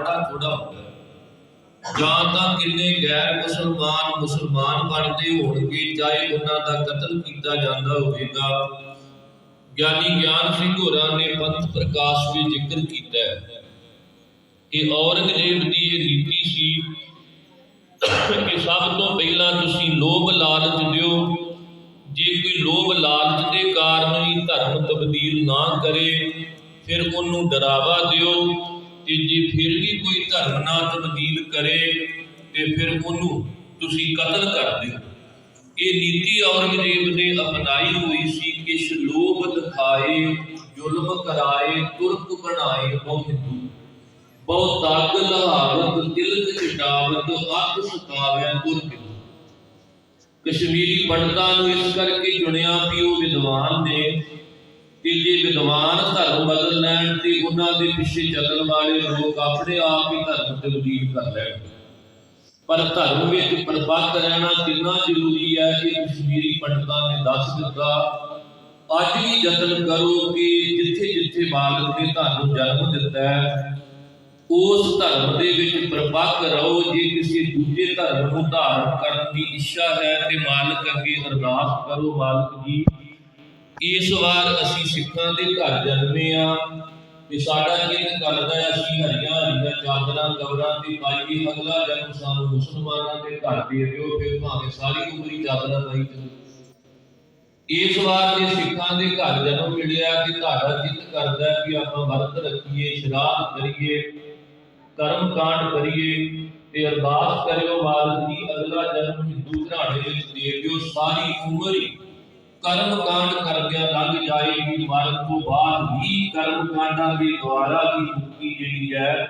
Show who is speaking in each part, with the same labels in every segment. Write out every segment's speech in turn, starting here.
Speaker 1: ਬੜਾ ਥੋੜਾ ਹੁੰਦਾ ਜਾਂ ਤਾਂ ਕਿੰਨੇ ਗੈਰ ਮੁਸਲਮਾਨ ਮੁਸਲਮਾਨ ਬਣਦੇ ਹੋਣਗੇ, ਚਾਹੇ ਉਹਨਾਂ ਦਾ ਕਤਲ ਕੀਤਾ ਜਾਂਦਾ ਹੋਵੇਗਾ। ਗਿਆਨੀ ਗਿਆਨ ਸਿੰਘ ਹੋਰਾਂ ਨੇ ਪੰਥ ਪ੍ਰਕਾਸ਼ ਵਿੱਚ ਜ਼ਿਕਰ ਕੀਤਾ ਹੈ। ਕਿ ਔਰੰਗਜ਼ੇਬ ਦੀ ਇਹ ਨੀਤੀ ਸੀ ਕਿ ਸਭ ਤੋਂ ਪਹਿਲਾਂ ਤੁਸੀਂ ਲੋਭ ਲਾਲਚ ਦਿਓ। ਜੇ ਕੋਈ ਲੋਭ ਲਾਲਚ ਦੇ ਕਾਰਨ ਹੀ ਧਰਮ ਤਬਦੀਲ ਨਾ ਕਰੇ, ਫਿਰ ਉਹਨੂੰ ਡਰਾਵਾ ਦਿਓ। ਤੇ ਜੇ ਫਿਰ ਵੀ ਕੋਈ ਧਰਮ ਨਾ ਤਬਦੀਲ ਕਰੇ ਤੇ ਫਿਰ ਉਹਨੂੰ ਤੁਸੀਂ ਕਤਲ ਕਰ ਦਿਓ। ਇਹ ਨੀਤੀ ਔਰੰਗਜ਼ੇਬ ਨੇ ਅਪਣਾਈ ਹੋਈ ਸੀ ਕਿਛ ਲੋਭ ਦਿਖਾਏ, ਜ਼ੁਲਮ ਕਰਾਏ, ਤੁਰਕ ਬਣਾਏ ਬਹੁ ਹਿੰਦੂ। ਬਹੁ ਤਾਗ ਲਹਾਵਤ ਤਿਲਕ, ਚਟਾਵਤ, ਅੱਖ ਸੁਕਾਵਿਆ ਤੁਰਕ ਕਸ਼ਮੀਰੀ ਪੰਡਤਾਂ ਨੂੰ ਇਸ ਕਰਕੇ ਚੁਣਿਆ ਕਿ ਉਹ ਵਿਦਵਾਨ ਨੇ ਕਿ ਜੇ ਵਿਦਵਾਨ ਧਰਮ ਬਦਲ ਲੈਣ ਤੇ ਉਹਨਾਂ ਦੇ ਪਿੱਛੇ ਚੱਲਣ ਵਾਲੇ ਲੋਕ ਆਪਣੇ ਆਪ ਹੀ ਧਰਮ ਤਬਦੀਲ ਕਰ ਲੈਣ। ਪਰ ਧਰਮ ਵਿੱਚ ਪਰਪੱਕ ਰਹਿਣਾ ਕਿੰਨਾ ਜ਼ਰੂਰੀ ਹੈ ਇਹ ਕਸ਼ਮੀਰੀ ਪੰਡਤਾਂ ਨੇ ਦੱਸ ਦਿੱਤਾ। ਅੱਜ ਵੀ ਯਤਨ ਕਰੋ ਕਿ ਜਿੱਥੇ ਜਿੱਥੇ ਮਾਲਕ ਨੇ ਤੁਹਾਨੂੰ ਜਨਮ ਦਿੱਤਾ ਹੈ, ਉਸ ਧਰਮ ਦੇ ਵਿੱਚ ਪ੍ਰਪੱਕ ਰਹੋ। ਜੇ ਕਿਸੇ ਦੂਜੇ ਧਰਮ ਨੂੰ ਧਾਰਨ ਕਰਨ ਦੀ ਇੱਛਾ ਹੈ ਤੇ ਮਾਲਕ ਅੱਗੇ ਅਰਦਾਸ ਕਰੋ, ਮਾਲਕ ਜੀ। ਇਸ ਵਾਰ ਅਸੀਂ ਸਿੱਖਾਂ ਦੇ ਘਰ ਜਨਮੇ ਆ ਤੇ ਸਾਡਾ ਚਿੱਤ ਕਰਦਾ ਹੈ, ਅਸੀਂ ਹਰੀਆਂ ਹਰੀਆਂ ਚਾਦਰਾਂ, ਕਬਰਾਂ ਤੇ ਪਾਈਏ, ਅਗਲਾ ਜਨਮ ਸਾਨੂੰ ਮੁਸਲਮਾਨਾਂ ਦੇ ਘਰ ਦੇ ਦਿਓ, ਫਿਰ ਭਾਵੇਂ ਸਾਰੀ ਉਮਰ ਹੀ ਚਾਦਰਾਂ ਪਾਈ ਚੱਲੋ ਇਸ ਵਾਰ ਜੇ ਸਿੱਖਾਂ ਦੇ ਘਰ ਜਨਮ ਮਿਲਿਆ ਤੇ ਤੁਹਾਡਾ ਜਿੱਤ ਕਰਦਾ ਕਿ ਆਪਾਂ ਵਰਤ ਰੱਖੀਏ ਸ਼ਰਾਬ ਕਰੀਏ ਕਰਮ ਕਾਂਡ ਕਰੀਏ ਤੇ ਅਰਦਾਸ ਕਰਿਓ ਮਾਲਕ ਜੀ, ਅਗਲਾ ਜਨਮ ਹਿੰਦੂ ਘਰਾਣੇ ਵਿੱਚ ਦੇ ਦਿਓ, ਸਾਰੀ ਉਮਰ ਹੀ ਕਰਮ ਕਾਂਡ ਕਰਦਿਆਂ ਲੰਘ ਜਾਏਗੀ ਮਰਨ ਤੋਂ ਬਾਅਦ ਵੀ ਕਰਮ ਕਾਂਡਾਂ ਦੇ ਦੁਆਰਾ ਦੀ ਮੁਕਤੀ ਜਿਹੜੀ ਹੈ,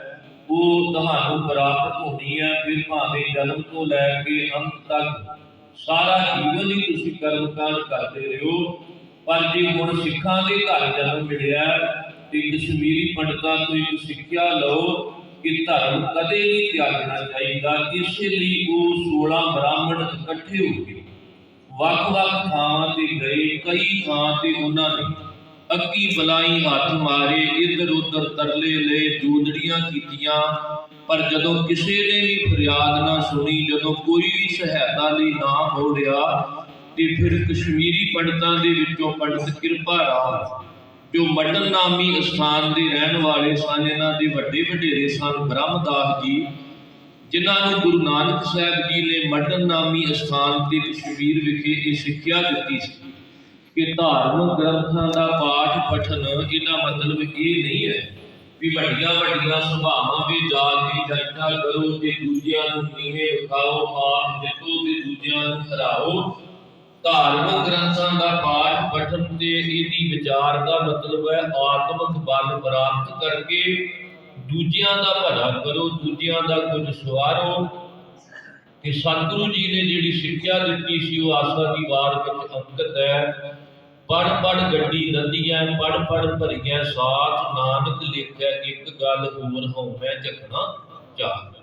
Speaker 1: ਉਹ ਤੁਹਾਨੂੰ ਪ੍ਰਾਪਤ ਹੋਣੀ ਹੈ। ਫਿਰ ਭਾਵੇਂ ਜਨਮ ਤੋਂ ਲੈ ਕੇ ਅੰਤ ਤੱਕ ਸਾਰਾ ਜੀਵਨ ਹੀ ਤੁਸੀਂ ਕਰਮ ਕਾਂਡ ਕਰਦੇ ਰਹੋ। ਪਰ ਜੇ ਹੁਣ ਸਿੱਖਾਂ ਦੇ ਘਰ ਜਨਮ ਮਿਲਿਆ ਤੇ ਕਸ਼ਮੀਰੀ ਪੰਡਤਾਂ ਤੋਂ ਇੱਕ ਸਿੱਖਿਆ ਲਓ ਕਿ ਧਰਮ ਕਦੇ ਨਹੀਂ ਤਿਆਗਣਾ ਚਾਹੀਦਾ। ਇਸ ਲਈ ਉਹ 16 ਬ੍ਰਾਹਮਣ ਇਕੱਠੇ ਹੋ ਗਏ ਵੱਖ-ਵੱਖ ਥਾਵਾਂ ਤੇ ਗਏ, ਕਈ ਥਾਂ ਤੇ ਉਹਨਾਂ ਨੇ ਅੱਗੀ ਬਲਾਈ ਹੱਥ ਮਾਰੇ, ਇੱਧਰ ਉੱਧਰ ਤਰਲੇ ਲਏ ਜੂਦੜੀਆਂ ਕੀਤੀਆਂ। ਪਰ ਜਦੋਂ ਕਿਸੇ ਨੇ ਵੀ ਫਰਿਆਦ ਨਾ ਸੁਣੀ, ਜਦੋਂ ਕੋਈ ਵੀ ਸਹਾਇਤਾ ਲਈ ਨਾ ਬੋਲਿਆ ਤੇ ਫਿਰ ਕਸ਼ਮੀਰੀ ਪੰਡਤਾਂ ਦੇ ਵਿੱਚੋਂ ਪੰਡਤ ਕਿਰਪਾ ਰਾਮ, ਜੋ ਮਟਨ ਨਾਮੀ ਅਸਥਾਨ ਦੇ ਰਹਿਣ ਵਾਲੇ ਸਨ, ਇਹਨਾਂ ਦੇ ਵੱਡੇ ਵਡੇਰੇ ਸਨ, ਬ੍ਰਹਮਦਾਸ ਜੀ ਜਿਨ੍ਹਾਂ ਨੂੰ ਗੁਰੂ ਨਾਨਕ ਸਾਹਿਬ ਜੀ ਨੇ ਮਟਨ ਨਾਮੀ ਸਥਾਨ ਤੇ ਕਸ਼ਮੀਰ ਵਿਖੇ ਇਹ ਸਿੱਖਿਆ ਦਿੱਤੀ ਸੀ ਕਿ ਧਾਰਮਿਕ ਗ੍ਰੰਥਾਂ ਦਾ ਪਾਠ ਪਠਨ, ਇਹਦਾ ਮਤਲਬ ਇਹ ਨਹੀਂ ਹੈ ਵੀ ਵੱਡੀਆਂ ਵੱਡੀਆਂ ਸਭਾਵਾਂ ਵਿੱਚ ਜਾ ਕੇ ਚਰਚਾ ਕਰੋ ਤੇ ਦੂਜਿਆਂ ਨੂੰ ਨੀਵੇਂ ਵਿਖਾਓ ਆਪ ਜਿੱਤੋ ਤੇ ਦੂਜਿਆਂ ਨੂੰ ਹਰਾਓ। ਧਾਰਮਿਕ ਗ੍ਰੰਥਾਂ ਦਾ ਪਾਠ ਪਠਨ ਤੇ ਇਹਦੀ ਵਿਚਾਰ ਦਾ ਮਤਲਬ ਹੈ ਆਤਮਿਕ ਬਲ ਪ੍ਰਾਪਤ ਕਰਕੇ ਦੂਜਿਆਂ ਦਾ ਭਲਾ ਕਰੋ, ਦੂਜਿਆਂ ਦਾ ਕੁਝ ਸਵਾਰੋ। ਕਿ ਸਤਿਗੁਰੂ ਜੀ ਨੇ ਜਿਹੜੀ ਸਿੱਖਿਆ ਦਿੱਤੀ ਸੀ, ਉਹ ਆਸਾ ਦੀ ਵਾਰ ਵਿੱਚ ਅੰਕਿਤ ਹੈ। ਪੜ ਪੜ ਗੱਡੀ ਨਦੀਆਂ ਪੜ ਪੜ ਭਰੀਆਂ ਸਾਥ ਨਾਨਕ ਲਿਖਿਆ ਇੱਕ ਗੱਲ ਹੋਰ ਹਉ ਮੈਂ ਝਖਣਾ ਚਾਹ